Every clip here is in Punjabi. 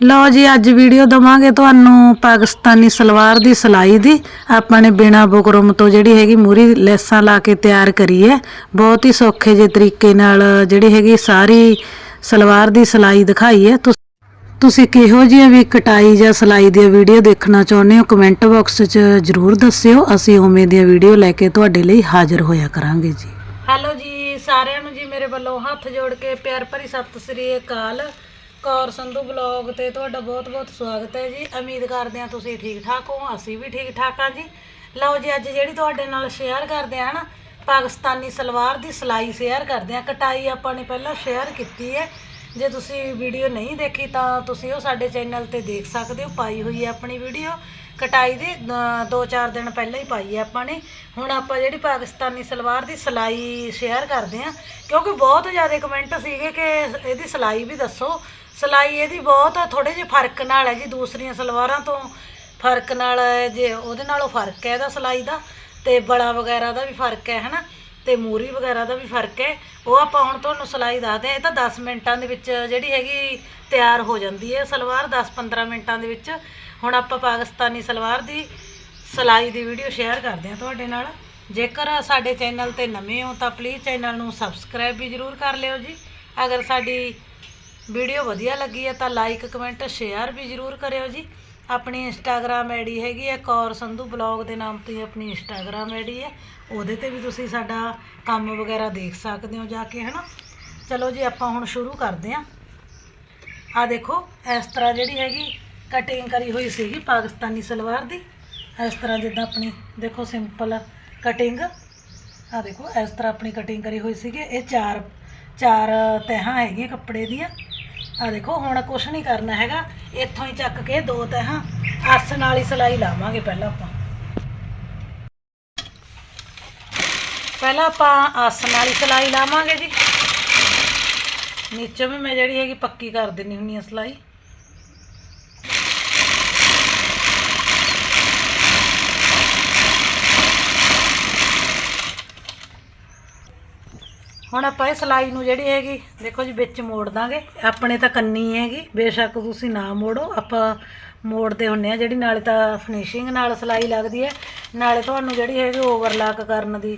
ਲਓ ਜੀ, ਅੱਜ ਵੀਡੀਓ ਦਵਾਂਗੇ ਤੁਹਾਨੂੰ ਪਾਕਿਸਤਾਨੀ ਸਲਵਾਰ ਦੀ ਸਿਲਾਈ ਦੀ। ਆਪਾਂ ਨੇ ਬਿਨਾ ਬੁਕਰਮ ਤੋਂ ਜਿਹੜੀ ਹੈਗੀ ਮੂਰੀ ਲੈਸਾਂ ਲਾ ਕੇ ਤਿਆਰ ਕਰੀ ਹੈ। ਬਹੁਤ ਹੀ ਸੌਖੇ ਜਿਹੇ ਤਰੀਕੇ ਨਾਲ ਜਿਹੜੀ ਹੈਗੀ ਸਾਰੀ ਸਲਵਾਰ ਦੀ ਸਿਲਾਈ ਦਿਖਾਈ ਹੈ। ਤੁਸੀਂ ਕਿਹੋ ਜਿਹੀ ਵੀ ਕਟਾਈ ਜਾਂ ਸਿਲਾਈ ਦੀ ਵੀਡੀਓ ਦੇਖਣਾ ਚਾਹੁੰਦੇ ਹੋ ਕਮੈਂਟ ਬਾਕਸ 'ਚ ਜਰੂਰ ਦੱਸਿਓ। ਅਸੀਂ ਉਵੇਂ ਦੀਆਂ ਵੀਡੀਓ ਲੈ ਕੇ ਤੁਹਾਡੇ ਲਈ ਹਾਜ਼ਰ ਹੋਇਆ ਕਰਾਂਗੇ ਜੀ। ਹੈਲੋ ਜੀ, ਸਾਰਿਆਂ ਨੂੰ ਜੀ ਮੇਰੇ ਵੱਲੋਂ ਹੱਥ ਜੋੜ ਕੇ ਪਿਆਰ ਭਰੀ ਸਤਿ ਸ੍ਰੀ ਅਕਾਲ। ਕੌਰ ਸੰਧੂ ਬਲੌਗ ਤੇ ਤੁਹਾਡਾ ਬਹੁਤ-ਬਹੁਤ ਸਵਾਗਤ ਹੈ ਜੀ। ਉਮੀਦ ਕਰਦੇ ਹਾਂ ਤੁਸੀਂ ਠੀਕ ਠਾਕ ਹੋ, ਅਸੀਂ ਵੀ ਠੀਕ ਠਾਕ ਹਾਂ ਜੀ। ਲਓ ਜੀ, ਅੱਜ ਜਿਹੜੀ ਤੁਹਾਡੇ ਨਾਲ ਸ਼ੇਅਰ ਕਰਦੇ ਹਾਂ ਨਾ, ਪਾਕਿਸਤਾਨੀ ਸਲਵਾਰ ਦੀ ਸਿਲਾਈ ਸ਼ੇਅਰ ਕਰਦੇ ਹਾਂ। ਕਟਾਈ ਆਪਾਂ ਨੇ ਪਹਿਲਾਂ ਸ਼ੇਅਰ ਕੀਤੀ ਹੈ। ਜੇ ਤੁਸੀਂ ਵੀਡੀਓ ਨਹੀਂ ਦੇਖੀ ਤਾਂ ਤੁਸੀਂ ਉਹ ਸਾਡੇ ਚੈਨਲ ਤੇ ਦੇਖ ਸਕਦੇ ਹੋ, ਪਾਈ ਹੋਈ ਹੈ ਆਪਣੀ ਵੀਡੀਓ। ਕਟਾਈ ਦੀ 2-4 ਦਿਨ ਪਹਿਲਾਂ ਹੀ ਪਾਈ ਹੈ ਆਪਾਂ ਨੇ। ਹੁਣ ਆਪਾਂ ਜਿਹੜੀ ਪਾਕਿਸਤਾਨੀ ਸਲਵਾਰ ਦੀ ਸਿਲਾਈ ਸ਼ੇਅਰ ਕਰਦੇ ਹਾਂ, ਕਿਉਂਕਿ ਬਹੁਤ ਜ਼ਿਆਦਾ ਕਮੈਂਟ ਸੀਗੇ ਕਿ ਇਹਦੀ ਸਿਲਾਈ ਵੀ ਦੱਸੋ। ਸਿਲਾਈ ਇਹਦੀ ਬਹੁਤ ਥੋੜੇ ਜਿਹੇ ਫ਼ਰਕ ਨਾਲ ਹੈ ਜੀ, ਦੂਸਰੀਆਂ ਸਲਵਾਰਾਂ ਤੋਂ ਫ਼ਰਕ ਨਾਲ ਜੇ ਉਹਦੇ ਨਾਲੋਂ ਫ਼ਰਕ ਹੈ ਇਹਦਾ ਸਿਲਾਈ ਦਾ, ਤੇ ਬੜਾ ਵਗੈਰਾ ਦਾ ਵੀ ਫ਼ਰਕ ਹੈ, ਹਨਾ? ਤੇ ਮੂਰੀ ਵਗੈਰਾ ਦਾ ਵੀ ਫ਼ਰਕ ਹੈ। ਉਹ ਆਪਾਂ ਹੁਣ ਤੁਹਾਨੂੰ ਸਿਲਾਈ ਦੱਸਦੇ ਆ ਇਹ ਤਾਂ 10 ਮਿੰਟਾਂ ਦੇ ਵਿੱਚ ਜਿਹੜੀ ਹੈਗੀ ਤਿਆਰ ਹੋ ਜਾਂਦੀ ਹੈ ਸਲਵਾਰ 10-15 ਮਿੰਟਾਂ ਦੇ ਵਿੱਚ। ਹੁਣ ਆਪਾਂ ਪਾਕਿਸਤਾਨੀ ਸਲਵਾਰ ਦੀ ਸਿਲਾਈ ਦੀ ਵੀਡੀਓ ਸ਼ੇਅਰ ਕਰਦੇ ਹਾਂ ਤੁਹਾਡੇ ਨਾਲ। ਜੇਕਰ ਸਾਡੇ ਚੈਨਲ ਤੇ ਨਵੇਂ ਹੋ ਤਾਂ ਪਲੀਜ਼ ਚੈਨਲ ਨੂੰ ਸਬਸਕ੍ਰਾਈਬ ਵੀ ਜ਼ਰੂਰ ਕਰ ਲਿਓ ਜੀ। ਅਗਰ ਸਾਡੀ ਵੀਡੀਓ ਵਧੀਆ ਲੱਗੀ ਹੈ ਤਾਂ ਲਾਈਕ ਕਮੈਂਟ ਸ਼ੇਅਰ ਵੀ ਜ਼ਰੂਰ ਕਰਿਓ ਜੀ। ਆਪਣੀ ਇੰਸਟਾਗ੍ਰam ਆਈਡੀ ਹੈਗੀ ਹੈ, ਕੌਰ ਸੰਧੂ ਬਲੌਗ ਦੇ ਨਾਮ ਤੇ ਆਪਣੀ ਇੰਸਟਾਗ੍ਰam ਆਈਡੀ ਹੈ। ਉਹਦੇ ਤੇ ਵੀ ਤੁਸੀਂ ਸਾਡਾ ਕੰਮ ਵਗੈਰਾ ਦੇਖ ਸਕਦੇ ਹੋ ਜਾ ਕੇ, ਹਨਾ? ਚਲੋ ਜੀ, ਆਪਾਂ ਹੁਣ ਸ਼ੁਰੂ ਕਰਦੇ ਹਾਂ। ਆ ਦੇਖੋ, ਇਸ ਤਰ੍ਹਾਂ ਜਿਹੜੀ ਹੈਗੀ ਕਟਿੰਗ ਕਰੀ ਹੋਈ ਸੀਗੀ ਪਾਕਿਸਤਾਨੀ ਸਲਵਾਰ ਦੀ। ਇਸ ਤਰ੍ਹਾਂ ਜਿੱਦਾਂ ਆਪਣੀ, ਦੇਖੋ ਸਿੰਪਲ ਕਟਿੰਗ ਆ ਦੇਖੋ, ਇਸ ਤਰ੍ਹਾਂ ਆਪਣੀ ਕਟਿੰਗ ਕਰੀ ਹੋਈ ਸੀਗੀ। ਇਹ ਚਾਰ ਚਾਰ ਤਹਾਂ ਹੈਗੀਆਂ ਕੱਪੜੇ ਦੀਆਂ। ਆ ਦੇਖੋ, ਹੁਣ ਕੁਛ ਨਹੀਂ ਕਰਨਾ ਹੈਗਾ। ਇੱਥੋਂ ਹੀ ਚੱਕ ਕੇ ਦੋ ਤਹਾਂ ਆਸ ਨਾਲ ਹੀ ਸਿਲਾਈ ਲਾਵਾਂਗੇ ਪਹਿਲਾਂ ਆਪਾਂ। ਪਹਿਲਾਂ ਆਪਾਂ ਆਸ ਨਾਲ ਹੀ ਸਿਲਾਈ ਲਾਵਾਂਗੇ ਜੀ। ਨੀਚੇ ਵੀ ਮੈਂ ਜਿਹੜੀ ਹੈਗੀ ਪੱਕੀ ਕਰ ਦਿੰਨੀ ਹੁੰਨੀ ਆ ਸਿਲਾਈ। ਹੁਣ ਆਪਾਂ ਇਹ ਸਿਲਾਈ ਨੂੰ ਜਿਹੜੀ ਹੈਗੀ, ਦੇਖੋ ਜੀ ਵਿੱਚ ਮੋੜ ਦਾਂਗੇ। ਆਪਣੇ ਤਾਂ ਕੰਨੀ ਹੈਗੀ, ਬੇਸ਼ੱਕ ਤੁਸੀਂ ਨਾ ਮੋੜੋ। ਆਪਾਂ ਮੋੜਦੇ ਹੁੰਨੇ ਆ, ਜਿਹੜੀ ਨਾਲੇ ਤਾਂ ਫਿਨਿਸ਼ਿੰਗ ਨਾਲ ਸਿਲਾਈ ਲੱਗਦੀ ਹੈ। ਨਾਲੇ ਤੁਹਾਨੂੰ ਜਿਹੜੀ ਹੈਗੀ ਓਵਰਲਾਕ ਕਰਨ ਦੀ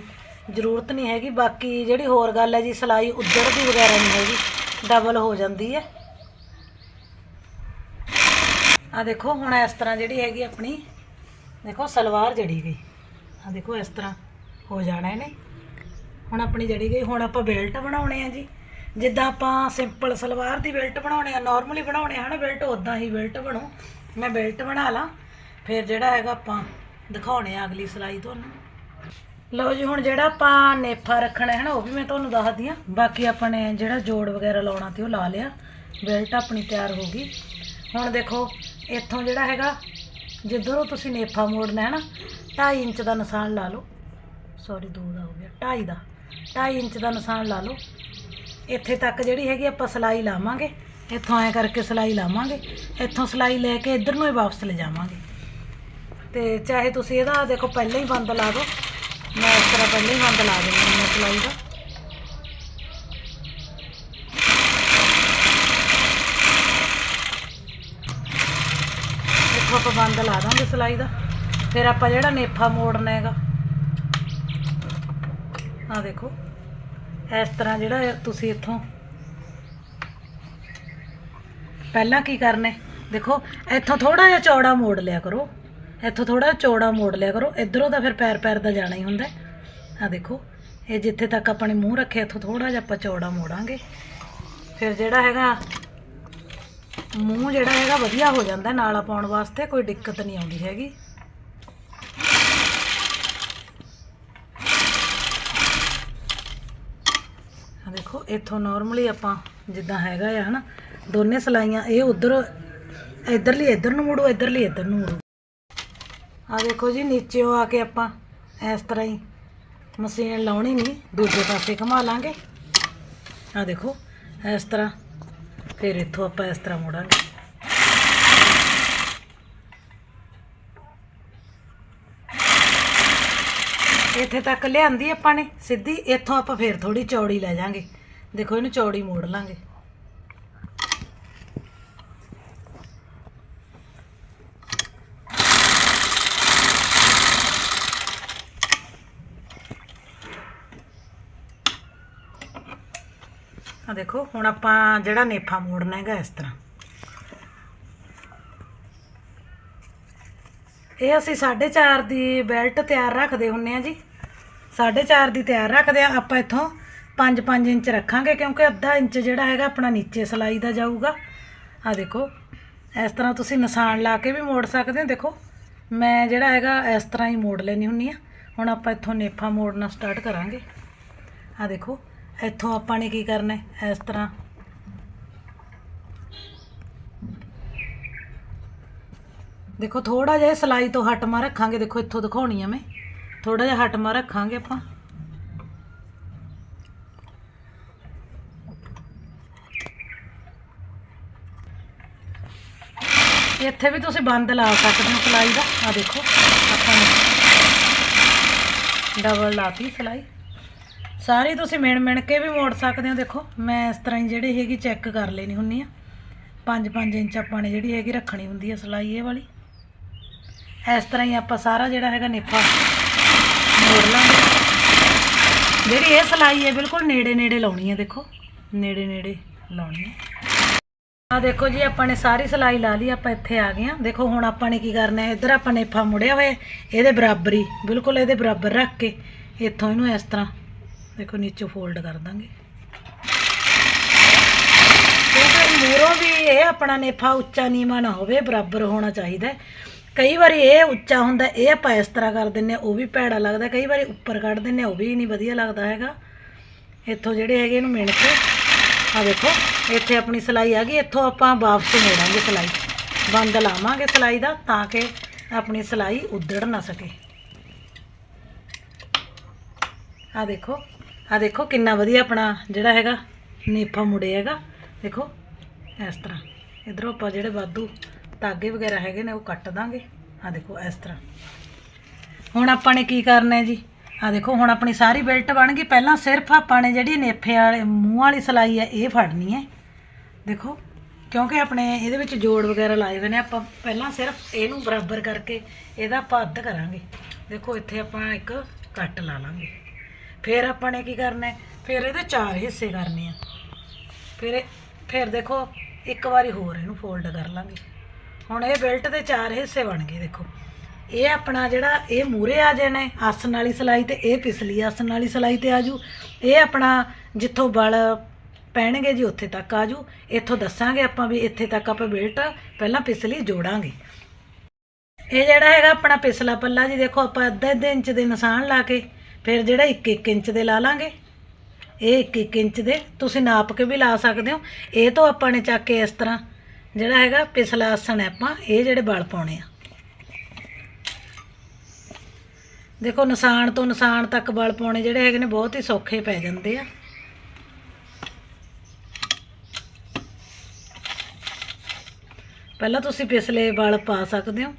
ਜ਼ਰੂਰਤ ਨਹੀਂ ਹੈਗੀ। ਬਾਕੀ ਜਿਹੜੀ ਹੋਰ ਗੱਲ ਹੈ ਜੀ, ਸਿਲਾਈ ਉੱਧਰ ਦੀ ਵਗੈਰਾ ਨਹੀਂ ਹੈਗੀ ਡਬਲ ਹੋ ਜਾਂਦੀ ਹੈ। ਆ ਦੇਖੋ, ਹੁਣ ਇਸ ਤਰ੍ਹਾਂ ਜਿਹੜੀ ਹੈਗੀ ਆਪਣੀ, ਦੇਖੋ ਸਲਵਾਰ ਜੜੀ ਗਈ। ਆ ਦੇਖੋ, ਇਸ ਤਰ੍ਹਾਂ ਹੋ ਜਾਣਾ ਇਹਨੇ। ਹੁਣ ਆਪਣੀ ਜੜੀ ਗਈ ਹੁਣ ਆਪਾਂ ਬੈਲਟ ਬਣਾਉਣੇ ਆ ਜੀ। ਜਿੱਦਾਂ ਆਪਾਂ ਸਿੰਪਲ ਸਲਵਾਰ ਦੀ ਬੈਲਟ ਬਣਾਉਣੇ ਆ ਨਾਰਮਲੀ ਬਣਾਉਣੇ ਆ ਨਾ ਬੈਲਟ ਉਦਾਂ ਹੀ ਬੈਲਟ ਬਣੋ। ਮੈਂ ਬੈਲਟ ਬਣਾ ਲਾਂ। ਫਿਰ ਜਿਹੜਾ ਹੈਗਾ ਆਪਾਂ ਦਿਖਾਉਣੇ ਆ ਅਗਲੀ ਸਿਲਾਈ ਤੁਹਾਨੂੰ। ਲਓ ਜੀ, ਹੁਣ ਜਿਹੜਾ ਆਪਾਂ ਨੇਫਾ ਰੱਖਣਾ ਹੈ ਨਾ, ਉਹ ਵੀ ਮੈਂ ਤੁਹਾਨੂੰ ਦੱਸਦੀ ਆ ਬਾਕੀ ਆਪਾਂ ਨੇ ਜਿਹੜਾ ਜੋੜ ਵਗੈਰਾ ਲਾਉਣਾ ਤੇ ਉਹ ਲਾ ਲਿਆ। ਬੈਲਟ ਆਪਣੀ ਤਿਆਰ ਹੋ ਗਈ। ਹੁਣ ਦੇਖੋ, ਇੱਥੋਂ ਜਿਹੜਾ ਹੈਗਾ, ਜਿੱਧਰੋਂ ਤੁਸੀਂ ਨੇਫਾ ਮੋੜਨਾ ਹੈ ਨਾ 2.5 ਇੰਚ ਦਾ ਨਿਸ਼ਾਨ ਲਾ ਲਓ। ਸੌਰੀ ਦੋ ਦਾ ਹੋ ਗਿਆ। 2.5 ਦਾ। 2.5 ਇੰਚ ਦਾ ਨਿਸ਼ਾਨ ਲਾ ਲਓ। ਇੱਥੇ ਤੱਕ ਜਿਹੜੀ ਹੈਗੀ ਆਪਾਂ ਸਲਾਈ ਲਾਵਾਂਗੇ। ਇੱਥੋਂ ਐ ਕਰਕੇ ਸਲਾਈ ਲਾਵਾਂਗੇ। ਇੱਥੋਂ ਸਲਾਈ ਲੈ ਕੇ ਇੱਧਰ ਨੂੰ ਹੀ ਵਾਪਸ ਲੈ ਜਾਵਾਂਗੇ। ਤੇ ਚਾਹੇ ਤੁਸੀਂ ਇਹਦਾ ਦੇਖੋ ਪਹਿਲਾਂ ਹੀ ਬੰਦ ਲਾ ਦਿਓ। ਮੈਂ ਇਸ ਤਰ੍ਹਾਂ ਪਹਿਲਾਂ ਹੀ ਬੰਦ ਲਾ ਦਿੰਦੀ ਹਾਂ ਸਲਾਈ ਦਾ। ਇੱਥੋਂ ਆਪਾਂ ਬੰਦ ਲਾ ਦਾਂਗੇ ਸਲਾਈ ਦਾ। ਫਿਰ ਆਪਾਂ ਜਿਹੜਾ ਨੇਫਾ ਮੋੜਨਾ ਹੈਗਾ। ਆ ਦੇਖੋ। ਇਸ ਤਰ੍ਹਾਂ ਜਿਹੜਾ ਤੁਸੀਂ ਇੱਥੋਂ ਪਹਿਲਾਂ ਕੀ ਕਰਨਾ? ਦੇਖੋ, ਇੱਥੋਂ ਥੋੜਾ ਜਿਹਾ ਚੌੜਾ ਮੋੜ ਲਿਆ ਕਰੋ। ਇੱਥੋਂ ਥੋੜਾ ਚੌੜਾ ਮੋੜ ਲਿਆ ਕਰੋ। ਇਧਰੋਂ ਤਾਂ ਫਿਰ ਪੈਰ ਪੈਰ ਦਾ ਜਾਣਾ ਹੀ ਹੁੰਦਾ। ਆ ਦੇਖੋ, ਇਹ ਜਿੱਥੇ ਤੱਕ ਆਪਣੇ ਮੂੰਹ ਰੱਖਿਆ ਇੱਥੋਂ ਥੋੜਾ ਜਿਹਾ ਆਪਾਂ ਚੌੜਾ ਮੋੜਾਂਗੇ। ਫਿਰ ਜਿਹੜਾ ਹੈਗਾ, ਮੂੰਹ ਜਿਹੜਾ ਹੈਗਾ ਵਧੀਆ ਹੋ ਜਾਂਦਾ, ਨਾਲਾ ਪਾਉਣ ਵਾਸਤੇ ਕੋਈ ਦਿੱਕਤ ਨਹੀਂ ਆਉਂਦੀ ਹੈਗੀ ਆ ਦੇਖੋ ਇੱਥੋਂ ਨਾਰਮਲੀ ਆਪਾਂ ਜਿੱਦਾਂ ਹੈਗਾ ਆ, ਹਨਾ, ਦੋਨੇ ਸਲਾਈਆਂ, ਇਹ ਉਧਰ, ਇਧਰਲੀ ਇਧਰ ਨੂੰ ਮੋੜੋ, ਇਧਰਲੀ ਇਧਰ ਨੂੰ ਮੁੜੋ। ਆ ਦੇਖੋ ਜੀ, ਨੀਚੇੋਂ ਆ ਕੇ ਆਪਾਂ ਇਸ ਤਰ੍ਹਾਂ ਹੀ ਮਸ਼ੀਨ ਲਾਉਣੀ ਨਹੀਂ, ਦੂਜੇ ਪਾਸੇ ਘੁਮਾ ਲਾਂਗੇ। ਆ ਦੇਖੋ, ਇਸ ਤਰ੍ਹਾਂ, ਫਿਰ ਇੱਥੋਂ ਆਪਾਂ ਇਸ ਤਰ੍ਹਾਂ ਮੋੜਾਂਗੇ। ਇੱਥੇ ਤੱਕ ਲਿਆਂਦੀ ਆਪਾਂ ਨੇ, ਸਿੱਧੀ, ਇੱਥੋਂ ਆਪਾਂ ਫੇਰ ਥੋੜੀ ਚੌੜੀ ਲੈ ਜਾਾਂਗੇ। ਦੇਖੋ ਇਹਨੂੰ ਚੌੜੀ ਮੋੜ ਲਾਂਗੇ। ਆ ਦੇਖੋ, ਹੁਣ ਆਪਾਂ ਜਿਹੜਾ ਨੇਫਾ ਮੋੜਨਾ ਹੈਗਾ ਇਸ ਤਰ੍ਹਾਂ। ਇਹ ਅਸੀਂ 4.5 ਦੀ ਬੈਲਟ ਤਿਆਰ ਰੱਖਦੇ ਹੁੰਨੇ ਆ ਜੀ। 4.5 ਦੀ ਤਿਆਰ ਰੱਖਦੇ ਆ, ਆਪਾਂ ਇੱਥੋਂ 5-5 ਇੰਚ ਰੱਖਾਂਗੇ, ਕਿਉਂਕਿ ਅੱਧਾ ਇੰਚ ਜਿਹੜਾ ਹੈਗਾ ਆਪਣਾ ਨੀਚੇ ਸਲਾਈ ਦਾ ਜਾਊਗਾ। ਆ ਦੇਖੋ, ਇਸ ਤਰ੍ਹਾਂ ਤੁਸੀਂ ਨਿਸ਼ਾਨ ਲਾ ਕੇ ਵੀ ਮੋੜ ਸਕਦੇ ਹੋ। ਦੇਖੋ, ਮੈਂ ਜਿਹੜਾ ਹੈਗਾ ਇਸ ਤਰ੍ਹਾਂ ਹੀ ਮੋੜ ਲੈਣੀ ਹੁੰਨੀ ਆ ਹੁਣ ਆਪਾਂ ਇੱਥੋਂ ਨੇਫਾ ਮੋੜਨਾ ਸਟਾਰਟ ਕਰਾਂਗੇ। ਆ ਦੇਖੋ, ਇੱਥੋਂ ਆਪਾਂ ਨੇ ਕੀ ਕਰਨਾ ਹੈ? ਇਸ ਤਰ੍ਹਾਂ। ਦੇਖੋ ਥੋੜਾ ਜਿਹਾ ਸਲਾਈ ਤੋਂ ਹਟਮਾ ਰੱਖਾਂਗੇ। ਦੇਖੋ, ਇੱਥੋਂ ਦਿਖਾਉਣੀ ਆ ਮੈਂ। ਥੋੜਾ ਜਿਹਾ ਹਟਮਾ ਰੱਖਾਂਗੇ ਆਪਾਂ। ਇੱਥੇ ਵੀ ਤੁਸੀਂ ਬੰਦ ਲਾ ਸਕਦੇ ਹੋ ਸਲਾਈ ਦਾ। ਆ ਦੇਖੋ, ਆਪਾਂ ਨੇ ਡਬਲ ਲਾਤੀ ਸਲਾਈ। ਸਾਰੀ ਤੁਸੀਂ ਮਿਣ ਮਿਣ ਕੇ ਵੀ ਮੋੜ ਸਕਦੇ ਹੋ। ਦੇਖੋ, ਮੈਂ ਇਸ ਤਰ੍ਹਾਂ ਹੀ ਜਿਹੜੀ ਹੈਗੀ ਚੈੱਕ ਕਰ ਲੈਣੀ ਹੁੰਨੀ ਆ 5-5 ਇੰਚ ਆਪਾਂ ਨੇ ਜਿਹੜੀ ਹੈਗੀ ਰੱਖਣੀ ਹੁੰਦੀ ਹੈ ਸਲਾਈ ਇਹ ਵਾਲੀ। ਇਸ ਤਰ੍ਹਾਂ ਹੀ ਆਪਾਂ ਸਾਰਾ ਜਿਹੜਾ ਹੈਗਾ ਨੇਫਾ ਮੋੜ ਲਾਂਗੇ। ਜਿਹੜੀ ਇਹ ਸਲਾਈ ਹੈ, ਬਿਲਕੁਲ ਨੇੜੇ ਨੇੜੇ ਲਾਉਣੀ ਹੈ। ਦੇਖੋ, ਨੇੜੇ ਨੇੜੇ ਲਾਉਣੀ ਹੈ। ਆ ਦੇਖੋ ਜੀ, ਆਪਾਂ ਨੇ ਸਾਰੀ ਸਲਾਈ ਲਾ ਲਈ, ਆਪਾਂ ਇੱਥੇ ਆ ਗਏ ਆ ਦੇਖੋ, ਹੁਣ ਆਪਾਂ ਨੇ ਕੀ ਕਰਨਾ ਹੈ? ਇੱਧਰ ਆਪਾਂ ਨੇਫਾ ਮੁੜਿਆ ਹੋਇਆ ਇਹਦੇ ਬਰਾਬਰ ਹੀ, ਬਿਲਕੁਲ ਇਹਦੇ ਬਰਾਬਰ ਰੱਖ ਕੇ ਇੱਥੋਂ ਇਹਨੂੰ ਇਸ ਤਰ੍ਹਾਂ ਦੇਖੋ, ਨੀਚੇ ਫੋਲਡ ਕਰ ਦਾਂਗੇ। ਕਿਉਂਕਿ ਮੂਰੋਂ ਵੀ ਇਹ ਆਪਣਾ ਨੇਫਾ ਉੱਚਾ ਨੀਵਾਂ ਨਾ ਹੋਵੇ, ਬਰਾਬਰ ਹੋਣਾ ਚਾਹੀਦਾ ਕਈ ਵਾਰੀ ਇਹ ਉੱਚਾ ਹੁੰਦਾ, ਇਹ ਆਪਾਂ ਇਸ ਤਰ੍ਹਾਂ ਕਰ ਦਿੰਨੇ ਆ ਉਹ ਵੀ ਭੈੜਾ ਲੱਗਦਾ ਕਈ ਵਾਰੀ ਉੱਪਰ ਕੱਢ ਦਿੰਨੇ ਆ ਉਹ ਵੀ ਨਹੀਂ ਵਧੀਆ ਲੱਗਦਾ ਹੈਗਾ। ਇੱਥੋਂ ਜਿਹੜੇ ਹੈਗੇ ਇਹਨੂੰ ਮਿਣ ਕੇ ਆ ਦੇਖੋ, ਇੱਥੇ ਆਪਣੀ ਸਲਾਈ ਆ ਗਈ, ਇੱਥੋਂ ਆਪਾਂ ਵਾਪਸ ਮੋੜਾਂਗੇ ਸਲਾਈ। ਬੰਦ ਲਾਵਾਂਗੇ ਸਲਾਈ ਦਾ ਤਾਂ ਕਿ ਆਪਣੀ ਸਲਾਈ ਉਧੜ ਨਾ ਸਕੇ। ਆ ਦੇਖੋ ਆ ਦੇਖੋ ਕਿੰਨਾ ਵਧੀਆ ਆਪਣਾ ਜਿਹੜਾ ਹੈਗਾ ਨੇਫਾ ਮੁੜੇ ਹੈਗਾ। ਦੇਖੋ, ਇਸ ਤਰ੍ਹਾਂ। ਇਧਰੋਂ ਆਪਾਂ ਜਿਹੜੇ ਵਾਧੂ ਧਾਗੇ ਵਗੈਰਾ ਹੈਗੇ ਨੇ, ਉਹ ਕੱਟ ਦਾਂਗੇ। ਆ ਦੇਖੋ, ਇਸ ਤਰ੍ਹਾਂ। ਹੁਣ ਆਪਾਂ ਨੇ ਕੀ ਕਰਨਾ ਹੈ ਜੀ? ਆ ਦੇਖੋ, ਹੁਣ ਆਪਣੀ ਸਾਰੀ ਬੈਲਟ ਬਣ ਗਈ। ਪਹਿਲਾਂ ਸਿਰਫ ਆਪਾਂ ਨੇ ਜਿਹੜੀ ਨੇਫੇ ਵਾਲੇ, ਮੂੰਹ ਵਾਲੀ ਸਲਾਈ ਹੈ ਇਹ ਫੜਨੀ ਹੈ। ਦੇਖੋ, ਕਿਉਂਕਿ ਆਪਣੇ ਇਹਦੇ ਵਿੱਚ ਜੋੜ ਵਗੈਰਾ ਲਾਏ ਹੋਏ ਨੇ, ਆਪਾਂ ਪਹਿਲਾਂ ਸਿਰਫ ਇਹਨੂੰ ਬਰਾਬਰ ਕਰਕੇ ਇਹਦਾ ਆਪਾਂ ਅੱਧ ਕਰਾਂਗੇ। ਦੇਖੋ, ਇੱਥੇ ਆਪਾਂ ਇੱਕ ਕੱਟ ਲਾ ਲਾਂਗੇ। ਫਿਰ ਆਪਾਂ ਨੇ ਕੀ ਕਰਨਾ ਫਿਰ ਇਹਦੇ ਚਾਰ ਹਿੱਸੇ ਕਰਨੇ ਆ। ਫਿਰ ਫਿਰ ਦੇਖੋ, ਇੱਕ ਵਾਰੀ ਹੋਰ ਇਹਨੂੰ ਫੋਲਡ ਕਰ ਲਾਂਗੇ। ਹੁਣ ਇਹ ਬੈਲਟ ਦੇ ਚਾਰ ਹਿੱਸੇ ਬਣ ਗਏ, ਦੇਖੋ। ਇਹ ਆਪਣਾ ਜਿਹੜਾ ਇਹ ਮੂਰੇ ਆ ਜਾਣੇ ਆਸਣ ਵਾਲੀ ਸਲਾਈ ਤੇ ਇਹ ਪਿਛਲੀ ਆਸਣ ਵਾਲੀ ਸਲਾਈ ਤੇ ਆਜੂ ਇਹ ਆਪਣਾ ਜਿੱਥੋਂ ਬਲ ਪੈਣਗੇ ਜੀ ਉੱਥੇ ਤੱਕ ਆਜੂ ਇੱਥੋਂ ਦੱਸਾਂਗੇ ਆਪਾਂ ਵੀ ਇੱਥੇ ਤੱਕ ਆਪਾਂ ਬੈਲਟ ਪਹਿਲਾਂ ਪਿਛਲੀ ਜੋੜਾਂਗੇ। ਇਹ ਜਿਹੜਾ ਹੈਗਾ ਆਪਣਾ ਪਿਛਲਾ ਪੱਲਾ ਜੀ, ਦੇਖੋ ਆਪਾਂ ਅੱਧਾ ਅੱਧਾ ਇੰਚ ਦੇ ਨਿਸ਼ਾਨ ਲਾ ਕੇ ਫਿਰ ਜਿਹੜਾ 1-1 ਇੰਚ ਦੇ ਲਾ ਲਾਂਗੇ। ਇਹ 1-1 ਇੰਚ ਦੇ ਤੁਸੀਂ ਨਾਪ ਕੇ ਵੀ ਲਾ ਸਕਦੇ ਹੋ। ਇਹ ਤੋਂ ਆਪਾਂ ਨੇ ਚੱਕ ਕੇ ਇਸ ਤਰ੍ਹਾਂ ਜਿਹੜਾ ਹੈਗਾ ਪਿਛਲਾ ਆਸਣ ਹੈ ਆਪਾਂ, ਇਹ ਜਿਹੜੇ ਬਲ ਪਾਉਣੇ ਆ। ਦੇਖੋ, ਨਿਸ਼ਾਨ ਤੋਂ ਨਿਸ਼ਾਨ ਤੱਕ ਬਲ ਪਾਉਣੇ ਜਿਹੜੇ ਹੈਗੇ ਨੇ ਬਹੁਤ ਹੀ ਸੌਖੇ ਪੈ ਜਾਂਦੇ ਆ। ਪਹਿਲਾਂ ਤੁਸੀਂ ਪਿਛਲੇ ਬਲ ਪਾ ਸਕਦੇ ਹੋ।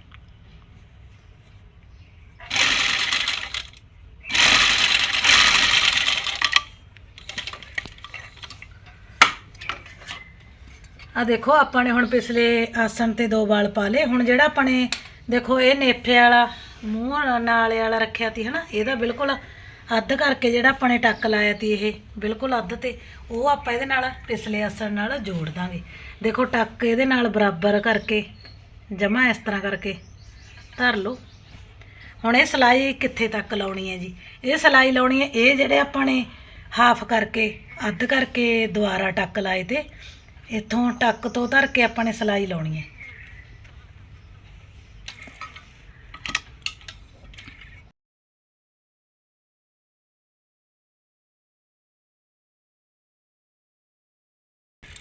ਆ ਦੇਖੋ, ਆਪਾਂ ਨੇ ਹੁਣ ਪਿਛਲੇ ਆਸਣ ਤੇ ਦੋ ਵਾਲ ਪਾ ਲਏ। ਹੁਣ ਜਿਹੜਾ ਆਪਾਂ ਨੇ, ਦੇਖੋ, ਇਹ ਨੇਫੇ ਵਾਲਾ ਮੂੰਹ ਨਾਲੇ ਵਾਲਾ ਰੱਖਿਆ ਤੀ ਹਨਾ, ਇਹਦਾ ਬਿਲਕੁਲ ਅੱਧ ਕਰਕੇ ਜਿਹੜਾ ਆਪਾਂ ਨੇ ਟੱਕ ਲਾਇਆ ਤੀ ਇਹ, ਬਿਲਕੁਲ ਅੱਧ ਤੇ ਉਹ ਆਪਾਂ ਇਹਦੇ ਨਾਲ ਪਿਛਲੇ ਆਸਣ ਨਾਲ ਜੋੜ ਦਾਂਗੇ। ਦੇਖੋ ਟੱਕ ਇਹਦੇ ਨਾਲ ਬਰਾਬਰ ਕਰਕੇ, ਜਮਾ ਇਸ ਤਰ੍ਹਾਂ ਕਰਕੇ ਧਰ ਲਓ। ਹੁਣ ਇਹ ਸਲਾਈ ਕਿੱਥੇ ਤੱਕ ਲਾਉਣੀ ਹੈ ਜੀ? ਇਹ ਸਲਾਈ ਲਾਉਣੀ ਹੈ, ਇਹ ਜਿਹੜੇ ਆਪਾਂ ਨੇ ਹਾਫ ਕਰਕੇ, ਅੱਧ ਕਰਕੇ ਦੁਬਾਰਾ ਟੱਕ ਲਾਏ ਤੇ, ਇੱਥੋਂ ਟੱਕ ਤੋਂ ਧਰ ਕੇ ਆਪਾਂ ਨੇ ਸਲਾਈ ਲਾਉਣੀ ਹੈ।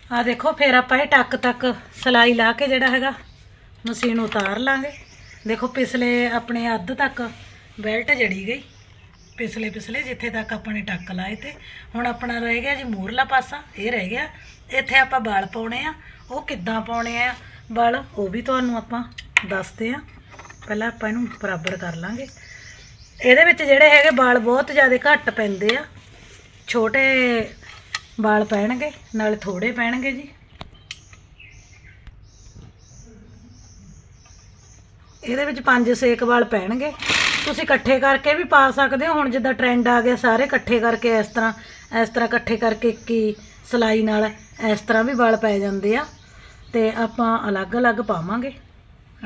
ਆ ਦੇਖੋ, ਫਿਰ ਆਪਾਂ ਇਹ ਟੱਕ ਤੱਕ ਸਲਾਈ ਲਾ ਕੇ ਜਿਹੜਾ ਹੈਗਾ, ਮਸ਼ੀਨ ਉਤਾਰ ਲਾਂਗੇ। ਦੇਖੋ, ਪਿਛਲੇ ਆਪਣੇ ਅੱਧ ਤੱਕ ਬੈਲਟ ਜੜੀ ਗਈ। ਪਿਛਲੇ ਪਿਛਲੇ ਜਿੱਥੇ ਤੱਕ ਆਪਾਂ ਨੇ ਟੱਕ ਲਾਏ ਤੇ। ਹੁਣ ਆਪਣਾ ਰਹਿ ਗਿਆ ਜੀ ਮੂਰਲਾ ਪਾਸਾ, ਇਹ ਰਹਿ ਗਿਆ। ਇੱਥੇ ਆਪਾਂ ਵਾਲ ਪਾਉਣੇ ਆ। ਉਹ ਕਿੱਦਾਂ ਪਾਉਣੇ ਆ? ਵਾਲ ਉਹ ਵੀ ਤੁਹਾਨੂੰ ਆਪਾਂ ਦੱਸਦੇ ਆ। ਪਹਿਲਾਂ ਆਪਾਂ ਇਹਨੂੰ ਬਰਾਬਰ ਕਰ ਲਾਂਗੇ। ਇਹਦੇ ਵਿੱਚ ਜਿਹੜੇ ਹੈਗੇ ਵਾਲ ਬਹੁਤ ਜ਼ਿਆਦਾ ਘੱਟ ਪੈਂਦੇ ਆ। ਛੋਟੇ ਵਾਲ ਪੈਣਗੇ, ਨਾਲੇ ਥੋੜੇ ਪੈਣਗੇ ਜੀ। ਇਹਦੇ ਵਿੱਚ ਪੰਜ ਸੇਕ ਵਾਲ ਪੈਣਗੇ। ਤੁਸੀਂ ਇਕੱਠੇ ਕਰਕੇ ਵੀ ਪਾ ਸਕਦੇ ਹੋ। ਹੁਣ ਜਿੱਦਾਂ ਟ੍ਰੈਂਡ ਆ ਗਿਆ ਸਾਰੇ ਇਕੱਠੇ ਕਰਕੇ ਇਸ ਤਰ੍ਹਾਂ ਇਸ ਤਰ੍ਹਾਂ ਇਕੱਠੇ ਕਰਕੇ ਇੱਕ ਹੀ ਸਲਾਈ ਨਾਲ ਇਸ ਤਰ੍ਹਾਂ ਵੀ ਵਾਲ ਪੈ ਜਾਂਦੇ ਆ। ਤੇ ਆਪਾਂ ਅਲੱਗ-ਅਲੱਗ ਪਾਵਾਂਗੇ।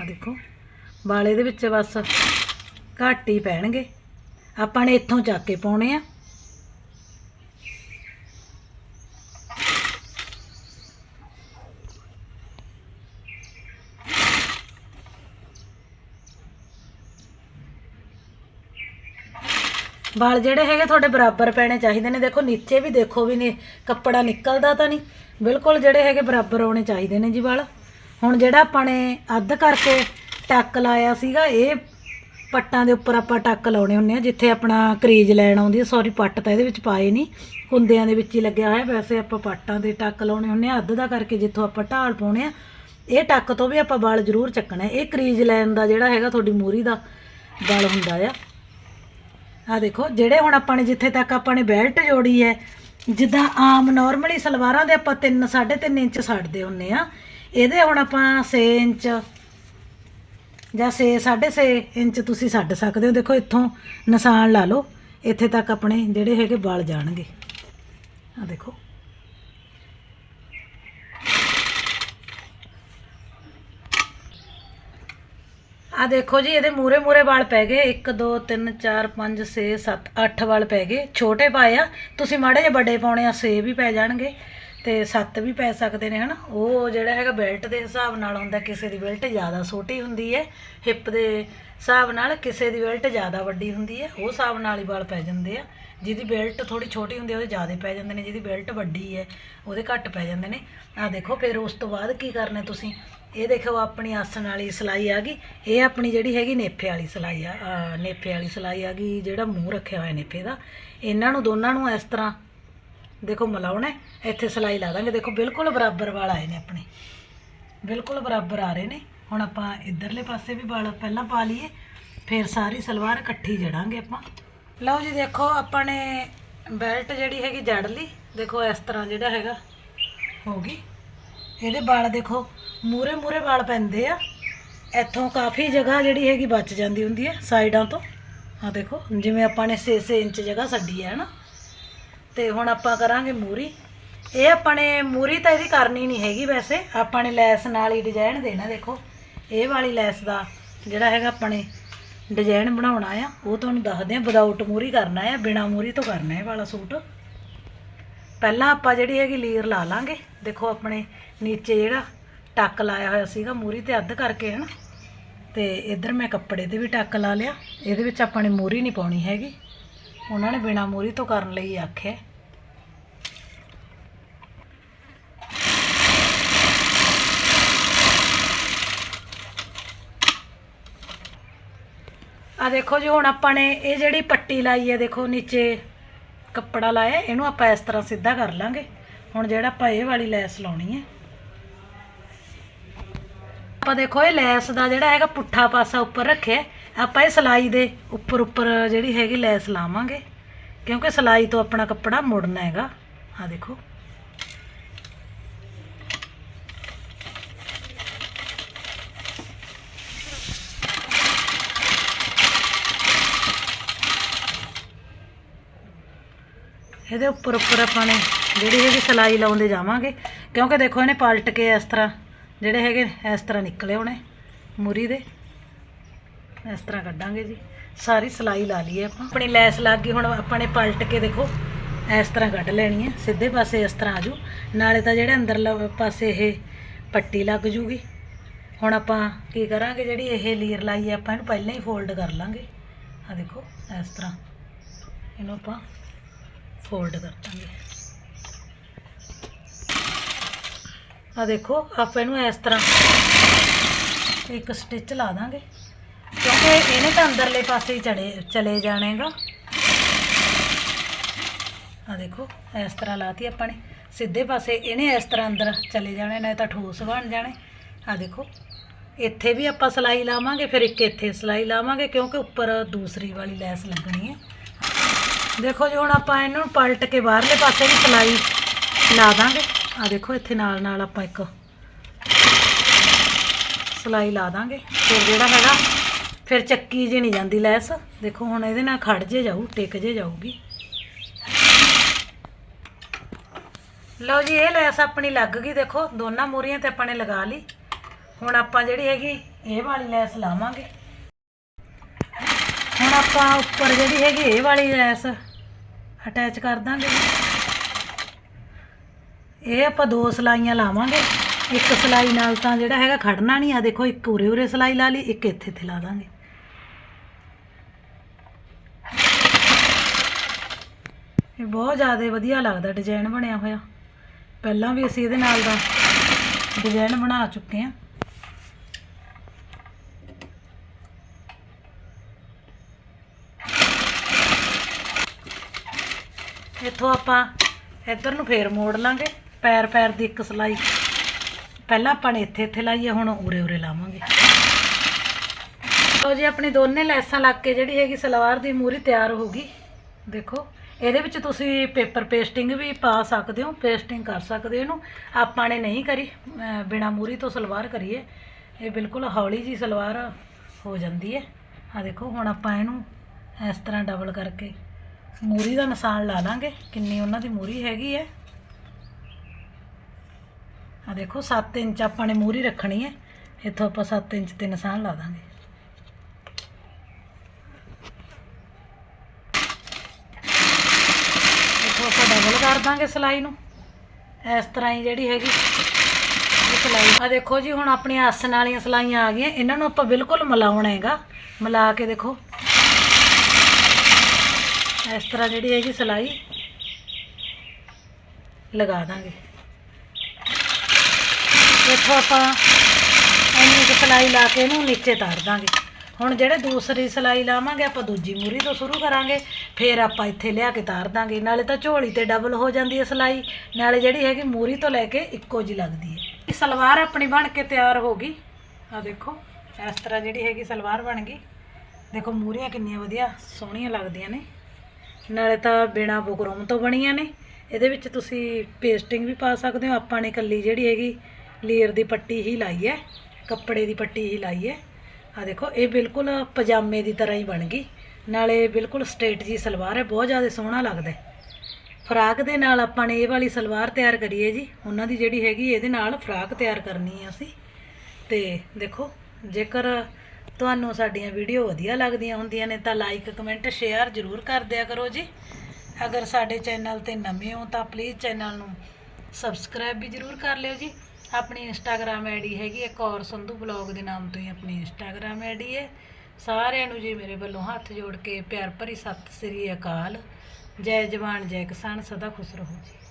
ਆ ਦੇਖੋ, ਵਾਲ ਇਹਦੇ ਵਿੱਚ ਬਸ ਘੱਟ ਹੀ ਪੈਣਗੇ। ਆਪਾਂ ਨੇ ਇੱਥੋਂ ਚੱਕ ਕੇ ਪਾਉਣੇ ਆ। ਵਾਲ ਜਿਹੜੇ ਹੈਗੇ ਤੁਹਾਡੇ ਬਰਾਬਰ ਪੈਣੇ ਚਾਹੀਦੇ ਨੇ। ਦੇਖੋ, ਨੀਚੇ ਵੀ ਦੇਖੋ ਵੀ ਨੇ ਕੱਪੜਾ ਨਿਕਲਦਾ ਤਾਂ ਨਹੀਂ। ਬਿਲਕੁਲ ਜਿਹੜੇ ਹੈਗੇ ਬਰਾਬਰ ਆਉਣੇ ਚਾਹੀਦੇ ਨੇ ਜੀ ਵਾਲ। ਹੁਣ ਜਿਹੜਾ ਆਪਾਂ ਨੇ ਅੱਧ ਕਰਕੇ ਟੱਕ ਲਾਇਆ ਸੀਗਾ, ਇਹ ਪੱਟਾਂ ਦੇ ਉੱਪਰ ਆਪਾਂ ਟੱਕ ਲਾਉਣੇ ਹੁੰਦੇ ਆ, ਜਿੱਥੇ ਆਪਣਾ ਕਰੀਜ ਲੈਣ ਆਉਂਦੀ ਹੈ ਸੌਰੀ ਪੱਟ ਤਾਂ ਇਹਦੇ ਵਿੱਚ ਪਾਏ ਨਹੀਂ। ਕੁੰਦਿਆਂ ਦੇ ਵਿੱਚ ਹੀ ਲੱਗਿਆ ਹੋਇਆ। ਵੈਸੇ ਆਪਾਂ ਪੱਟਾਂ ਦੇ ਟੱਕ ਲਾਉਣੇ ਹੁੰਦੇ ਆ। ਅੱਧ ਦਾ ਕਰਕੇ ਜਿੱਥੋਂ ਆਪਾਂ ਢਾਲ ਪਾਉਣੇ ਆ, ਇਹ ਟੱਕ ਤੋਂ ਵੀ ਆਪਾਂ ਵਾਲ ਜ਼ਰੂਰ ਚੱਕਣਾ। ਇਹ ਕਰੀਜ ਲੈਣ ਦਾ ਜਿਹੜਾ ਹੈਗਾ, ਤੁਹਾਡੀ ਮੂਰੀ ਦਾ ਵਾਲ ਹੁੰਦਾ ਆ। ਆ ਦੇਖੋ, ਜਿਹੜੇ ਹੁਣ ਆਪਾਂ ਨੇ ਜਿੱਥੇ ਤੱਕ ਆਪਾਂ ਨੇ ਬੈਲਟ ਜੋੜੀ ਹੈ, ਜਿੱਦਾਂ ਆਮ ਨਾਰਮਲੀ ਸਲਵਾਰਾਂ ਦੇ ਆਪਾਂ 3 3.5 ਇੰਚ ਛੱਡਦੇ ਹੁੰਨੇ ਆ। ਇਹਦੇ ਹੁਣ ਆਪਾਂ 6 ਇੰਚ ਜਾਂ 6 6.5 ਇੰਚ ਤੁਸੀਂ ਛੱਡ ਸਕਦੇ ਹੋ। ਦੇਖੋ, ਇੱਥੋਂ ਨਿਸ਼ਾਨ ਲਾ ਲਓ, ਇੱਥੇ ਤੱਕ ਆਪਣੇ ਜਿਹੜੇ ਹੈਗੇ ਵਾਲ ਜਾਣਗੇ। ਆ ਦੇਖੋ। ਆ ਦੇਖੋ ਜੀ, ਇਹਦੇ ਮੂਰੇ ਮੂਰੇ ਵਾਲ ਪੈ ਗਏ। 1 2 3 4 5 6 7 8 ਵਾਲ ਪੈ ਗਏ। ਛੋਟੇ ਪਾਏ ਆ। ਤੁਸੀਂ ਮਾੜੇ ਜਿਹੇ ਵੱਡੇ ਪਾਉਣੇ ਆ 6 ਵੀ ਪੈ ਜਾਣਗੇ ਤੇ 7 ਵੀ ਪੈ ਸਕਦੇ ਨੇ, ਹਨਾ? ਉਹ ਜਿਹੜਾ ਹੈਗਾ ਬੈਲਟ ਦੇ ਹਿਸਾਬ ਨਾਲ ਹੁੰਦਾ ਕਿਸੇ ਦੀ ਬੈਲਟ ਜ਼ਿਆਦਾ ਛੋਟੀ ਹੁੰਦੀ ਹੈ। ਹਿੱਪ ਦੇ ਹਿਸਾਬ ਨਾਲ ਕਿਸੇ ਦੀ ਬੈਲਟ ਜ਼ਿਆਦਾ ਵੱਡੀ ਹੁੰਦੀ ਹੈ। ਉਹ ਹਿਸਾਬ ਨਾਲ ਹੀ ਵਾਲ ਪੈ ਜਾਂਦੇ ਆ। ਜਿਹਦੀ ਬੈਲਟ ਥੋੜੀ ਛੋਟੀ ਹੁੰਦੀ ਹੈ ਉਹਦੇ ਜ਼ਿਆਦਾ ਪੈ ਜਾਂਦੇ ਨੇ, ਜਿਹਦੀ ਬੈਲਟ ਵੱਡੀ ਹੈ, ਉਹਦੇ ਘੱਟ ਪੈ ਜਾਂਦੇ ਨੇ। ਆ ਦੇਖੋ, ਫਿਰ ਉਸ ਤੋਂ ਬਾਅਦ ਕੀ ਕਰਨਾ ਤੁਸੀਂ? ਇਹ ਦੇਖੋ, ਆਪਣੀ ਆਸਣ ਵਾਲੀ ਸਿਲਾਈ ਆ ਗਈ। ਇਹ ਆਪਣੀ ਜਿਹੜੀ ਹੈਗੀ ਨੇਫੇ ਵਾਲੀ ਸਿਲਾਈ ਆ ਨੇਫੇ ਵਾਲੀ ਸਿਲਾਈ ਆ ਗਈ, ਜਿਹੜਾ ਮੂੰਹ ਰੱਖਿਆ ਹੋਇਆ ਨੇਫੇ ਦਾ। ਇਹਨਾਂ ਨੂੰ, ਦੋਨਾਂ ਨੂੰ ਇਸ ਤਰ੍ਹਾਂ ਦੇਖੋ ਮਿਲਾਉਣਾ ਇੱਥੇ ਸਿਲਾਈ ਲਾ ਦਾਂਗੇ। ਦੇਖੋ, ਬਿਲਕੁਲ ਬਰਾਬਰ ਵਾਲ ਆਏ ਨੇ ਆਪਣੇ। ਬਿਲਕੁਲ ਬਰਾਬਰ ਆ ਰਹੇ ਨੇ। ਹੁਣ ਆਪਾਂ ਇਧਰਲੇ ਪਾਸੇ ਵੀ ਵਾਲ ਪਹਿਲਾਂ ਪਾ ਲਈਏ, ਫਿਰ ਸਾਰੀ ਸਲਵਾਰ ਇਕੱਠੀ ਜੜਾਂਗੇ ਆਪਾਂ। ਲਓ ਜੀ ਦੇਖੋ, ਆਪਾਂ ਨੇ ਬੈਲਟ ਜਿਹੜੀ ਹੈਗੀ ਜੜ ਲਈ। ਦੇਖੋ, ਇਸ ਤਰ੍ਹਾਂ ਜਿਹੜਾ ਹੈਗਾ ਹੋ ਗਈ। ਇਹਦੇ ਵਾਲ ਦੇਖੋ ਮੂਰੇ ਮੂਰੇ ਵਾਲ ਪੈਂਦੇ ਆ। ਇੱਥੋਂ ਕਾਫੀ ਜਗ੍ਹਾ ਜਿਹੜੀ ਹੈਗੀ ਬਚ ਜਾਂਦੀ ਹੁੰਦੀ ਹੈ, ਸਾਈਡਾਂ ਤੋਂ। ਆ ਦੇਖੋ, ਜਿਵੇਂ ਆਪਾਂ ਨੇ 6-6 ਇੰਚ ਜਗ੍ਹਾ ਛੱਡੀ ਹੈ ਨਾ ਤੇ ਹੁਣ ਆਪਾਂ ਕਰਾਂਗੇ ਮੂਰੀ। ਇਹ ਆਪਾਂ ਨੇ ਮੂਰੀ ਤਾਂ ਇਹਦੀ ਕਰਨੀ ਨਹੀਂ ਹੈਗੀ ਵੈਸੇ। ਆਪਾਂ ਨੇ ਲੈਸ ਨਾਲ ਹੀ ਡਿਜ਼ਾਈਨ ਦੇਣਾ, ਦੇਖੋ। ਇਹ ਵਾਲੀ ਲੈਸ ਦਾ ਜਿਹੜਾ ਹੈਗਾ ਆਪਾਂ ਨੇ ਡਿਜ਼ਾਈਨ ਬਣਾਉਣਾ ਆ, ਉਹ ਤੁਹਾਨੂੰ ਦੱਸਦੇ ਆ ਵਿਦਆਊਟ ਮੂਰੀ ਕਰਨਾ ਆ, ਬਿਨਾ ਮੂਰੀ ਤੋਂ ਕਰਨਾ ਇਹ ਵਾਲਾ ਸੂਟ। ਪਹਿਲਾਂ ਆਪਾਂ ਜਿਹੜੀ ਹੈਗੀ ਲੀਰ ਲਾ ਲਾਂਗੇ, ਦੇਖੋ ਆਪਣੇ ਨੀਚੇ ਜਿਹੜਾ ਟੱਕ ਲਾਇਆ ਹੋਇਆ ਸੀਗਾ ਮੂਰੀ ਤੇ ਅੱਧ ਕਰਕੇ, ਹਨ? ਤੇ ਇੱਧਰ ਮੈਂ ਕੱਪੜੇ ਤੇ ਵੀ ਟੱਕ ਲਾ ਲਿਆ, ਇਹਦੇ ਵਿੱਚ ਆਪਾਂ ਨੇ ਮੂਰੀ ਨਹੀਂ ਪਾਉਣੀ ਹੈਗੀ। ਉਹਨਾਂ ਨੇ ਬਿਨਾ ਮੂਰੀ ਤੋਂ ਕਰਨ ਲਈ ਆਖਿਆ। ਆ ਦੇਖੋ ਜੀ, ਹੁਣ ਆਪਾਂ ਨੇ ਇਹ ਜਿਹੜੀ ਪੱਟੀ ਲਾਈ ਹੈ, ਦੇਖੋ ਨੀਚੇ ਕੱਪੜਾ ਲਾਇਆ, ਇਹਨੂੰ ਆਪਾਂ ਇਸ ਤਰ੍ਹਾਂ ਸਿੱਧਾ ਕਰ ਲਾਂਗੇ। ਹੁਣ ਜਿਹੜਾ ਆਪਾਂ ਇਹ ਵਾਲੀ ਲੈਸ ਲਾਉਣੀ ਹੈ। ਆਪਾਂ ਦੇਖੋ, ਇਹ ਲੈਸ ਦਾ ਜਿਹੜਾ ਹੈਗਾ ਪੁੱਠਾ ਪਾਸਾ ਉੱਪਰ ਰੱਖਿਆ ਆਪਾਂ ਇਹ ਸਲਾਈ ਦੇ ਉੱਪਰ ਉੱਪਰ ਜਿਹੜੀ ਹੈਗੀ ਲੈਸ ਲਾਵਾਂਗੇ, ਕਿਉਂਕਿ ਸਲਾਈ ਤੋਂ ਆਪਣਾ ਕੱਪੜਾ ਮੁੜਨਾ ਹੈਗਾ। ਆ ਦੇਖੋ। ਇਹਦੇ ਉੱਪਰ ਉੱਪਰ ਆਪਾਂ ਨੇ ਜਿਹੜੀ ਹੈਗੀ ਸਲਾਈ ਲਾਉਂਦੇ ਜਾਵਾਂਗੇ। ਕਿਉਂਕਿ ਦੇਖੋ ਇਹਨੇ ਪਲਟ ਕੇ ਇਸ ਤਰ੍ਹਾਂ ਜਿਹੜੇ ਹੈਗੇ ਇਸ ਤਰ੍ਹਾਂ ਨਿਕਲੇ ਹੋਣੇ ਮੁਰੀ ਦੇ। ਇਸ ਤਰ੍ਹਾਂ ਕੱਢਾਂਗੇ ਜੀ। ਸਾਰੀ ਸਲਾਈ ਲਾ ਲਈਏ ਆਪਾਂ। ਆਪਣੀ ਲੈਸ ਲੱਗ ਗਈ, ਹੁਣ ਆਪਾਂ ਨੇ ਪਲਟ ਕੇ ਦੇਖੋ, ਇਸ ਤਰ੍ਹਾਂ ਕੱਢ ਲੈਣੀ ਹੈ। ਸਿੱਧੇ ਪਾਸੇ ਇਸ ਤਰ੍ਹਾਂ ਆਜੂ ਨਾਲੇ ਤਾਂ ਜਿਹੜੇ ਅੰਦਰਲਾ ਪਾਸੇ ਇਹ ਪੱਟੀ ਲੱਗ ਜੂਗੀ। ਹੁਣ ਆਪਾਂ ਕੀ ਕਰਾਂਗੇ, ਜਿਹੜੀ ਇਹ ਲੀਰ ਲਾਈ ਆਪਾਂ ਇਹਨੂੰ ਪਹਿਲਾਂ ਹੀ ਫੋਲਡ ਕਰ ਲਾਂਗੇ। ਆ ਦੇਖੋ, ਇਸ ਤਰ੍ਹਾਂ। ਇਹਨੂੰ ਆਪਾਂ ਫੋਲਡ ਕਰ ਦਾਂਗੇ ਆ ਦੇਖੋ, ਆਪਾਂ ਇਹਨੂੰ ਇਸ ਤਰ੍ਹਾਂ ਇੱਕ ਸਟਿਚ ਲਾ ਦਾਂਗੇ। ਕਿਉਂਕਿ ਇਹਨੇ ਤਾਂ ਅੰਦਰਲੇ ਪਾਸੇ ਹੀ ਚੜੇ, ਚਲੇ ਜਾਣੇਗਾ। ਆ ਦੇਖੋ, ਇਸ ਤਰ੍ਹਾਂ ਲਾਤੀ ਆਪਾਂ ਨੇ। ਸਿੱਧੇ ਪਾਸੇ ਇਹਨੇ ਇਸ ਤਰ੍ਹਾਂ ਅੰਦਰ ਚਲੇ ਜਾਣੇ, ਨਹੀਂ ਤਾਂ ਠੋਸ ਬਣ ਜਾਣੇ। ਆ ਦੇਖੋ, ਇੱਥੇ ਵੀ ਆਪਾਂ ਸਲਾਈ ਲਾਵਾਂਗੇ, ਫਿਰ ਇੱਕ ਇੱਥੇ ਸਲਾਈ ਲਾਵਾਂਗੇ, ਕਿਉਂਕਿ ਉੱਪਰ ਦੂਸਰੀ ਵਾਲੀ ਲੈਸ ਲੱਗਣੀ ਹੈ। ਦੇਖੋ ਜੀ, ਹੁਣ ਆਪਾਂ ਇਹਨੂੰ ਪਲਟ ਕੇ ਬਾਹਰਲੇ ਪਾਸੇ ਵੀ ਸਲਾਈ ਲਾ ਦਾਂਗੇ। ਆ ਦੇਖੋ, ਇੱਥੇ ਨਾਲ ਨਾਲ ਆਪਾਂ ਇੱਕ ਸਲਾਈ ਲਾ ਦਾਂਗੇ। ਫਿਰ ਜਿਹੜਾ ਹੈਗਾ, ਫਿਰ ਚੱਕੀ ਜੇ ਨਹੀਂ ਜਾਂਦੀ ਲੈਸ। ਦੇਖੋ, ਹੁਣ ਇਹਦੇ ਨਾਲ ਖੜ ਜੇ ਜਾਊ, ਟਿਕ ਜੇ ਜਾਊਗੀ। ਲਓ ਜੀ, ਇਹ ਲੈਸ ਆਪਣੀ ਲੱਗ ਗਈ, ਦੇਖੋ, ਦੋਨਾਂ ਮੂਰੀਆਂ ਤੇ ਆਪਾਂ ਨੇ ਲਗਾ ਲਈ। ਹੁਣ ਆਪਾਂ ਜਿਹੜੀ ਹੈਗੀ, ਇਹ ਵਾਲੀ ਲੈਸ ਲਾਵਾਂਗੇ। ਹੁਣ ਆਪਾਂ ਉੱਪਰ ਜਿਹੜੀ ਹੈਗੀ ਇਹ ਵਾਲੀ ਲੈਸ ਅਟੈਚ ਕਰ ਦਾਂਗੇ ਇਹ ਆਪਾਂ ਦੋ ਸਲਾਈਆਂ ਲਾਵਾਂਗੇ। ਇੱਕ ਸਲਾਈ ਨਾਲ ਤਾਂ ਜਿਹੜਾ ਹੈਗਾ ਖੜਨਾ ਨਹੀਂ ਆ, ਦੇਖੋ ਇੱਕ ਉਰੇ ਉਰੇ ਸਲਾਈ ਲਾ ਲਈ, ਇੱਕ ਇੱਥੇ ਤੇ ਲਾ ਦਾਂਗੇ। ਇਹ ਬਹੁਤ ਜ਼ਿਆਦਾ ਵਧੀਆ ਲੱਗਦਾ ਡਿਜ਼ਾਈਨ ਬਣਿਆ ਹੋਇਆ। ਪਹਿਲਾਂ ਵੀ ਅਸੀਂ ਇਹਦੇ ਨਾਲ ਦਾ ਡਿਜ਼ਾਈਨ ਬਣਾ ਚੁੱਕੇ ਹਾਂ। ਇੱਥੋਂ ਆਪਾਂ ਇੱਧਰ ਨੂੰ ਫੇਰ ਮੋੜ ਲਾਂਗੇ, ਪੈਰ ਪੈਰ ਦੀ ਇੱਕ ਸਲਾਈ। ਪਹਿਲਾਂ ਆਪਾਂ ਨੇ ਇੱਥੇ ਇੱਥੇ ਲਾਈਏ ਹੁਣ ਉਰੇ ਉਰੇ ਲਾਵਾਂਗੇ। ਲੋ ਜੀ, ਆਪਣੀ ਦੋਨੇ ਲੈਸਾਂ ਲੱਗ ਕੇ ਜਿਹੜੀ ਹੈਗੀ ਸਲਵਾਰ ਦੀ ਮੂਰੀ ਤਿਆਰ ਹੋ ਗਈ। ਦੇਖੋ, ਇਹਦੇ ਵਿੱਚ ਤੁਸੀਂ ਪੇਪਰ ਪੇਸਟਿੰਗ ਵੀ ਪਾ ਸਕਦੇ ਹੋ, ਪੇਸਟਿੰਗ ਕਰ ਸਕਦੇ ਹੋ ਇਹਨੂੰ। ਆਪਾਂ ਨੇ ਨਹੀਂ ਕਰੀ, ਅਹ, ਬਿਨਾ ਮੂਰੀ ਤੋਂ ਸਲਵਾਰ ਕਰੀਏ। ਇਹ ਬਿਲਕੁਲ ਹੌਲੀ ਜੀ ਸਲਵਾਰ ਹੋ ਜਾਂਦੀ ਹੈ। ਆ ਦੇਖੋ, ਹੁਣ ਆਪਾਂ ਇਹਨੂੰ ਇਸ ਤਰ੍ਹਾਂ ਡਬਲ ਕਰਕੇ ਮੂਰੀ ਦਾ ਨਿਸ਼ਾਨ ਲਾ ਲਾਂਗੇ, ਕਿੰਨੀ ਉਹਨਾਂ ਦੀ ਮੂਰੀ ਹੈਗੀ ਹੈ ਆ ਦੇਖੋ 7 ਇੰਚ ਆਪਾਂ ਨੇ ਮੂਰੀ ਰੱਖਣੀ ਹੈ ਇੱਥੋਂ ਆਪਾਂ 7 ਇੰਚ ਤੇ ਨਿਸ਼ਾਨ ਲਾ ਦਾਂਗੇ। ਇੱਥੋਂ ਆਪਾਂ ਡਬਲ ਕਰ ਦਾਂਗੇ ਸਿਲਾਈ ਨੂੰ। ਇਸ ਤਰ੍ਹਾਂ ਹੀ ਜਿਹੜੀ ਹੈਗੀ ਇਹ ਸਲਾਈ। ਆ ਦੇਖੋ ਜੀ, ਹੁਣ ਆਪਣੀਆਂ ਆਸਣ ਵਾਲੀਆਂ ਸਿਲਾਈਆਂ ਆ ਗਈਆਂ। ਇਹਨਾਂ ਨੂੰ ਆਪਾਂ ਬਿਲਕੁਲ ਮਿਲਾਉਣਾ ਹੈਗਾ। ਮਿਲਾ ਕੇ ਦੇਖੋ। ਇਸ ਤਰ੍ਹਾਂ ਜਿਹੜੀ ਹੈਗੀ ਸਲਾਈ ਲਗਾ ਦਾਂਗੇ। ਇੱਥੋਂ ਆਪਾਂ ਇੰਨੀ ਕੁ ਸਲਾਈ ਲਾ ਕੇ ਇਹਨੂੰ ਨੀਚੇ ਤਾਰ ਦਾਂਗੇ। ਹੁਣ ਜਿਹੜੇ ਦੂਸਰੀ ਸਲਾਈ ਲਾਵਾਂਗੇ, ਆਪਾਂ ਦੂਜੀ ਮੂਰੀ ਤੋਂ ਸ਼ੁਰੂ ਕਰਾਂਗੇ, ਫਿਰ ਆਪਾਂ ਇੱਥੇ ਲਿਆ ਕੇ ਤਾਰ ਦਾਂਗੇ। ਨਾਲੇ ਤਾਂ ਝੋਲੀ ਤੇ ਡਬਲ ਹੋ ਜਾਂਦੀ ਹੈ ਸਲਾਈ, ਨਾਲੇ ਜਿਹੜੀ ਹੈਗੀ ਮੂਰੀ ਤੋਂ ਲੈ ਕੇ ਇੱਕੋ ਜੀ ਲੱਗਦੀ ਹੈ। ਇਹ ਸਲਵਾਰ ਆਪਣੀ ਬਣ ਕੇ ਤਿਆਰ ਹੋ ਗਈ। ਆ ਦੇਖੋ, ਇਸ ਤਰ੍ਹਾਂ ਜਿਹੜੀ ਹੈਗੀ ਸਲਵਾਰ ਬਣ ਗਈ। ਦੇਖੋ ਮੂਰੀਆਂ ਕਿੰਨੀਆਂ ਵਧੀਆ ਸੋਹਣੀਆਂ ਲੱਗਦੀਆਂ ਨੇ। ਨਾਲੇ ਤਾਂ ਬਿਨਾ ਬੁਕਰਮ ਤੋਂ ਬਣੀਆਂ ਨੇ। ਇਹਦੇ ਵਿੱਚ ਤੁਸੀਂ ਪੇਸਟਿੰਗ ਵੀ ਪਾ ਸਕਦੇ ਹੋ। ਆਪਾਂ ਨੇ ਕੱਲੀ ਜਿਹੜੀ ਹੈਗੀ ਲੇਅਰ ਦੀ ਪੱਟੀ ਹੀ ਲਾਈ ਹੈ। ਕੱਪੜੇ ਦੀ ਪੱਟੀ ਹੀ ਲਾਈ ਹੈ। ਆ ਦੇਖੋ, ਇਹ ਬਿਲਕੁਲ ਪਜਾਮੇ ਦੀ ਤਰ੍ਹਾਂ ਹੀ ਬਣ ਗਈ। ਨਾਲੇ ਬਿਲਕੁਲ ਸਟ੍ਰੇਟ ਜੀ ਸਲਵਾਰ ਹੈ। ਬਹੁਤ ਜ਼ਿਆਦਾ ਸੋਹਣਾ ਲੱਗਦਾ ਫਰਾਕ ਦੇ ਨਾਲ ਆਪਾਂ ਨੇ ਇਹ ਵਾਲੀ ਸਲਵਾਰ ਤਿਆਰ ਕਰੀਏ ਜੀ। ਉਹਨਾਂ ਦੀ ਜਿਹੜੀ ਹੈਗੀ, ਇਹਦੇ ਨਾਲ ਫਰਾਕ ਤਿਆਰ ਕਰਨੀ ਹੈ ਅਸੀਂ। ਤੇ ਦੇਖੋ, ਜੇਕਰ ਤੁਹਾਨੂੰ ਸਾਡੀਆਂ ਵੀਡੀਓ ਵਧੀਆ ਲੱਗਦੀਆਂ ਹੁੰਦੀਆਂ ਨੇ ਤਾਂ ਲਾਈਕ ਕਮੈਂਟ ਸ਼ੇਅਰ ਜ਼ਰੂਰ ਕਰ ਦਿਆ ਕਰੋ ਜੀ। ਅਗਰ ਸਾਡੇ ਚੈਨਲ ਤੇ ਨਵੇਂ ਹੋ ਤਾਂ ਪਲੀਜ਼ ਚੈਨਲ ਨੂੰ ਸਬਸਕ੍ਰਾਈਬ ਵੀ ਜ਼ਰੂਰ ਕਰ ਲਿਓ ਜੀ। ਆਪਣੀ ਇੰਸਟਾਗ੍ਰam ਆਈਡੀ ਹੈਗੀ ਇੱਕ ਔਰ ਸੰਧੂ ਬਲੌਗ ਦੇ ਨਾਮ ਤੋਂ ਹੀ ਆਪਣੀ ਇੰਸਟਾਗ੍ਰam ਆਈਡੀ ਹੈ। ਸਾਰਿਆਂ ਨੂੰ ਜੀ ਮੇਰੇ ਵੱਲੋਂ ਹੱਥ ਜੋੜ ਕੇ ਪਿਆਰ ਭਰੀ ਸਤਿ ਸ੍ਰੀ ਅਕਾਲ। ਜੈ ਜਵਾਨ, ਜੈ ਕਿਸਾਨ, ਸਦਾ ਖੁਸ਼ ਰਹੋ ਜੀ।